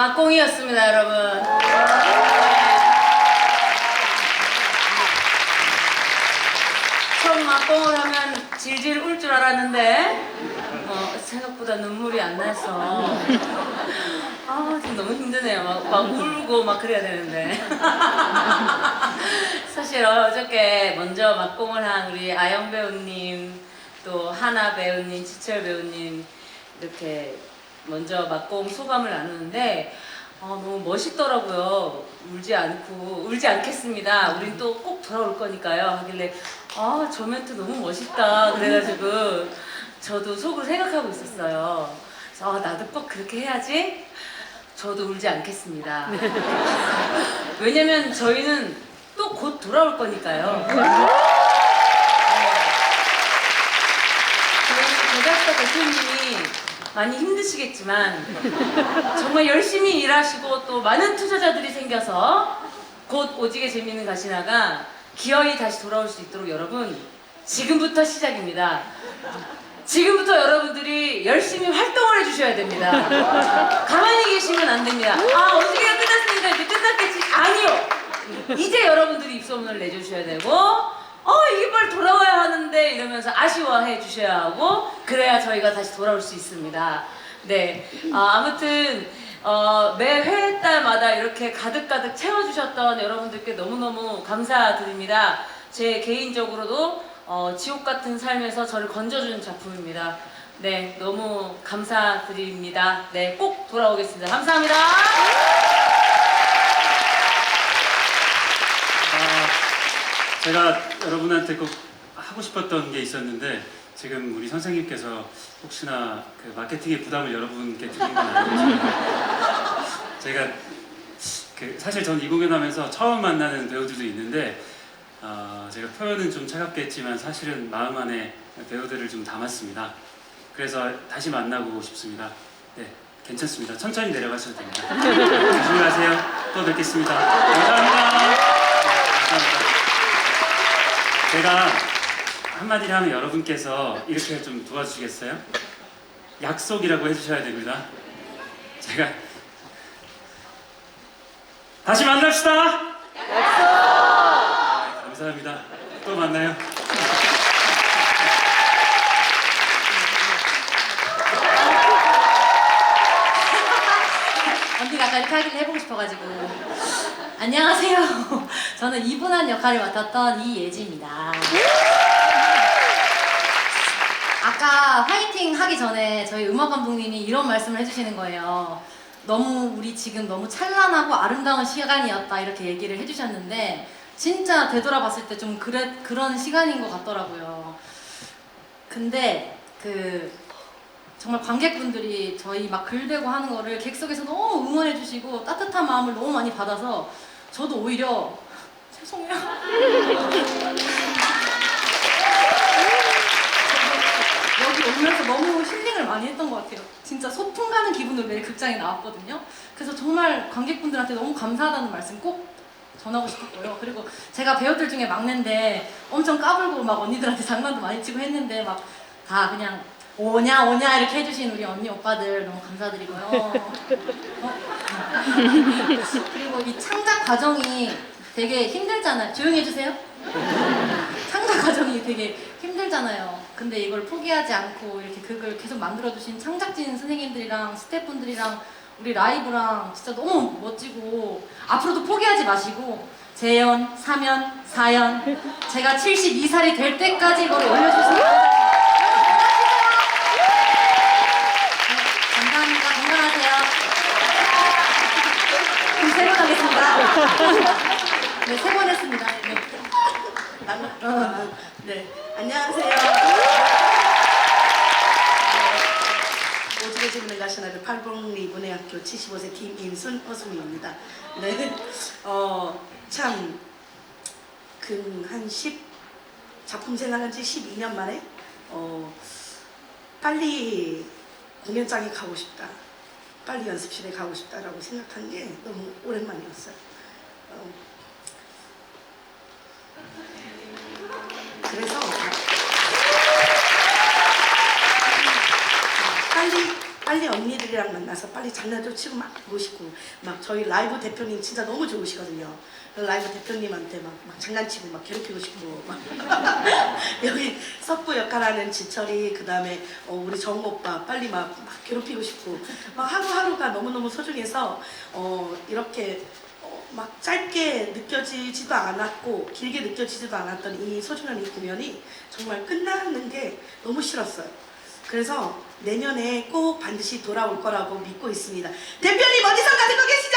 막공이었습니다, 여러분. 총 막공을 하면 질질 울 줄 알았는데 어, 생각보다 눈물이 안 나서 아 지금 너무 힘드네요. 막, 막 울고 막 그래야 되는데 사실 어저께 먼저 막공을 한 우리 아영 배우님 또 하나 배우님, 지철 배우님 이렇게 먼저 막공 소감을 나누는데 아, 너무 멋있더라고요. 울지 않고 울지 않겠습니다. 우린 또 꼭 돌아올 거니까요. 하길래 아 저 멘트 너무 멋있다. 그래가지고 저도 속으로 생각하고 있었어요. 그래서 아, 나도 꼭 그렇게 해야지. 저도 울지 않겠습니다. 왜냐면 저희는 또 곧 돌아올 거니까요. 네. 그래서 제작사 대표님이 많이 힘드시겠지만 정말 열심히 일하시고 또 많은 투자자들이 생겨서 곧 오지게 재밌는 가시나가 기어이 다시 돌아올 수 있도록 여러분 지금부터 시작입니다. 지금부터 여러분들이 열심히 활동을 해주셔야 됩니다. 가만히 계시면 안 됩니다. 아, 오지게가 끝났으니까 이제 끝났겠지. 아니요. 이제 여러분들이 입소문을 내주셔야 되고, 어, 이게 빨리 돌아와야 하는데 이러면서 아쉬워해 주셔야 하고, 그래야 저희가 다시 돌아올 수 있습니다. 네. 아, 아무튼, 어, 매 회의 달마다 이렇게 가득가득 채워주셨던 여러분들께 너무너무 감사드립니다. 제 개인적으로도 어, 지옥 같은 삶에서 저를 건져준 작품입니다. 네, 너무 감사드립니다. 네, 꼭 돌아오겠습니다. 감사합니다. 제가 여러분한테 꼭 하고 싶었던 게 있었는데 지금 우리 선생님께서 혹시나 그 마케팅의 부담을 여러분께 드린 건 아니죠? 제가 그 사실 전 이 공연하면서 처음 만나는 배우들도 있는데 어, 제가 표현은 좀 차갑게 했지만 사실은 마음 안에 배우들을 좀 담았습니다. 그래서 다시 만나고 싶습니다. 네, 괜찮습니다. 천천히 내려가셔도 됩니다. 조심히 가세요. 또 뵙겠습니다. 감사합니다. 제가 한마디를 하면 여러분께서 이렇게 좀 도와주시겠어요? 약속이라고 해주셔야 됩니다. 제가 다시 만납시다. 약속. 감사합니다. 또 만나요. 언니가 아까 이렇게 하긴 해보고 싶어가지고. 안녕하세요. 저는 이분한 역할을 맡았던 이예지입니다. 아까 화이팅 하기 전에 저희 음악 감독님이 이런 말씀을 해주시는 거예요. 너무 우리 지금 너무 찬란하고 아름다운 시간이었다 이렇게 얘기를 해주셨는데 진짜 되돌아봤을 때 좀 그래, 그런 시간인 것 같더라고요. 근데 그 정말 관객분들이 저희 막 글대고 하는 거를 객석에서 너무 응원해 주시고 따뜻한 마음을 너무 많이 받아서 저도 오히려 죄송해요. 여기 오면서 너무 힐링을 많이 했던 것 같아요. 진짜 소풍 가는 기분으로 매일 극장에 나왔거든요. 그래서 정말 관객분들한테 너무 감사하다는 말씀 꼭 전하고 싶었고요. 그리고 제가 배우들 중에 막내인데 엄청 까불고 막 언니들한테 장난도 많이 치고 했는데 막 다 그냥 오냐 오냐 이렇게 해주신 우리 언니 오빠들 너무 감사드리고요. 어? 그리고 이 창작 과정이 되게 힘들잖아요. 조용히 해주세요. 창작 과정이 되게 힘들잖아요. 근데 이걸 포기하지 않고 이렇게 그걸 계속 만들어주신 창작진 선생님들이랑 스태프분들이랑 우리 라이브랑 진짜 너무 멋지고 앞으로도 포기하지 마시고 재연, 사면, 사연 제가 72살이 될 때까지 이걸 올려주시면 감사합니다. 건강하세요. 그럼 세번 하겠습니다. 네, 세 번 했습니다. 네. 어, 네, 안녕하세요. 네, 오지게 지문에 가시나를 팔봉리 문해학교 75세 김인순 어순입니다. 네, 어, 참, 근한 10, 작품 생활한 지 12년 만에, 어, 빨리 공연장에 가고 싶다. 빨리 연습실에 가고 싶다라고 생각한 게 너무 오랜만이었어요. 어, 그래서 빨리 빨리 언니들이랑 만나서 빨리 장난도 치고 막 보고 싶고 막 저희 라이브 대표님 진짜 너무 좋으시거든요. 그 라이브 대표님한테 막, 막 장난치고 막 괴롭히고 싶고 막 여기 석구 역할하는 지철이 그 다음에 어, 우리 정 오빠 빨리 막, 막 괴롭히고 싶고 막 하루하루가 너무너무 소중해서 어, 이렇게 어, 막 짧게 느껴지지도 않았고 길게 느껴지지도 않았던 이 소중한 이 공연이 정말 끝나는 게 너무 싫었어요. 그래서 내년에 꼭 반드시 돌아올 거라고 믿고 있습니다. 대표님 어디서 가는 거 계시죠?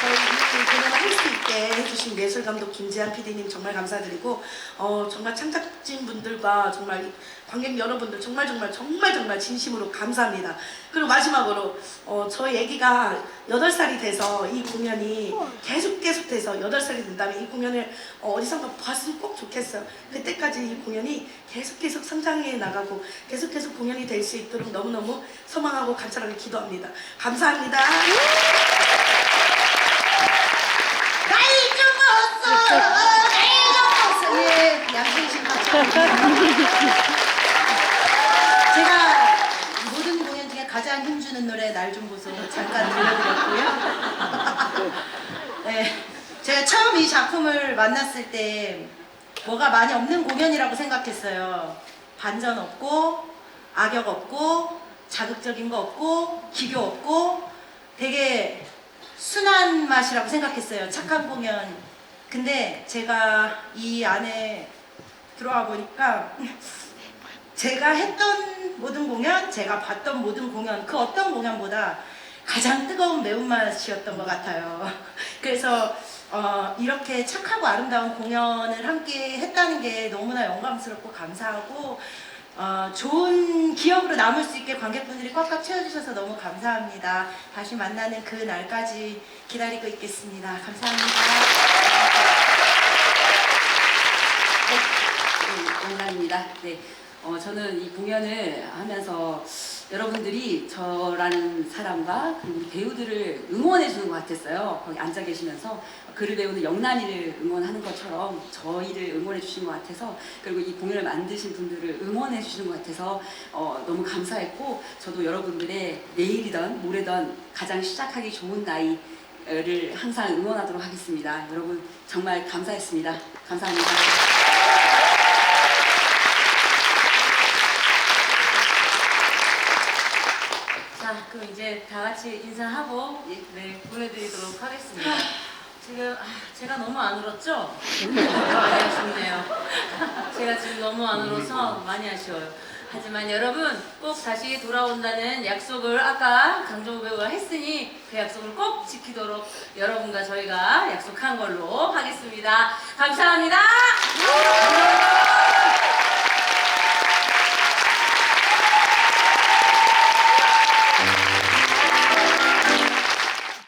저희 이 공연을 할 수 있게 해주신 예술 감독 김지한 PD님 정말 감사드리고 어, 정말 창작진 분들과 정말 이 관객 여러분들 정말 정말 정말 정말 진심으로 감사합니다. 그리고 마지막으로 어, 저희 아기가 8살이 돼서 이 공연이 계속 계속 돼서 8살이 된다면 이 공연을 어, 어디선가 봤으면 꼭 좋겠어요. 그때까지 이 공연이 계속 계속 성장해 나가고 계속 계속 공연이 될 수 있도록 너무너무 소망하고 간절하게 기도합니다. 감사합니다. 먹었어. 예, 양승신 제가 모든 공연 중에 가장 힘주는 노래 날 좀 보소 잠깐 들려드렸고요. 네, 제가 처음 이 작품을 만났을 때 뭐가 많이 없는 공연이라고 생각했어요. 반전 없고 악역 없고 자극적인 거 없고 기교 없고 되게 순한 맛이라고 생각했어요. 착한 공연. 근데 제가 이 안에 들어와 보니까 제가 했던 모든 공연, 제가 봤던 모든 공연, 그 어떤 공연보다 가장 뜨거운 매운맛이었던 것 같아요. 그래서 어, 이렇게 착하고 아름다운 공연을 함께 했다는 게 너무나 영광스럽고 감사하고 어, 좋은 기억으로 남을 수 있게 관객분들이 꽉꽉 채워주셔서 너무 감사합니다. 다시 만나는 그 날까지 기다리고 있겠습니다. 감사합니다. 네, 영광입니다. 네, 어, 저는 이 공연을 하면서 여러분들이 저라는 사람과 그리고 배우들을 응원해 주는 것 같았어요. 거기 앉아 계시면서 글을 배우는 영란이를 응원하는 것처럼 저희를 응원해 주신 것 같아서 그리고 이 공연을 만드신 분들을 응원해 주신 것 같아서 어, 너무 감사했고 저도 여러분들의 내일이든 모레든 가장 시작하기 좋은 나이를 항상 응원하도록 하겠습니다. 여러분 정말 감사했습니다. 감사합니다. 자, 그럼 이제 다 같이 인사하고 네 보내드리도록 하겠습니다. 지금 아, 제가 너무 안 울었죠? 많이 아쉽네요. 제가 지금 너무 안 울어서 많이 아쉬워요. 하지만 여러분 꼭 다시 돌아온다는 약속을 아까 강정우 배우가 했으니 그 약속을 꼭 지키도록 여러분과 저희가 약속한 걸로 하겠습니다. 감사합니다.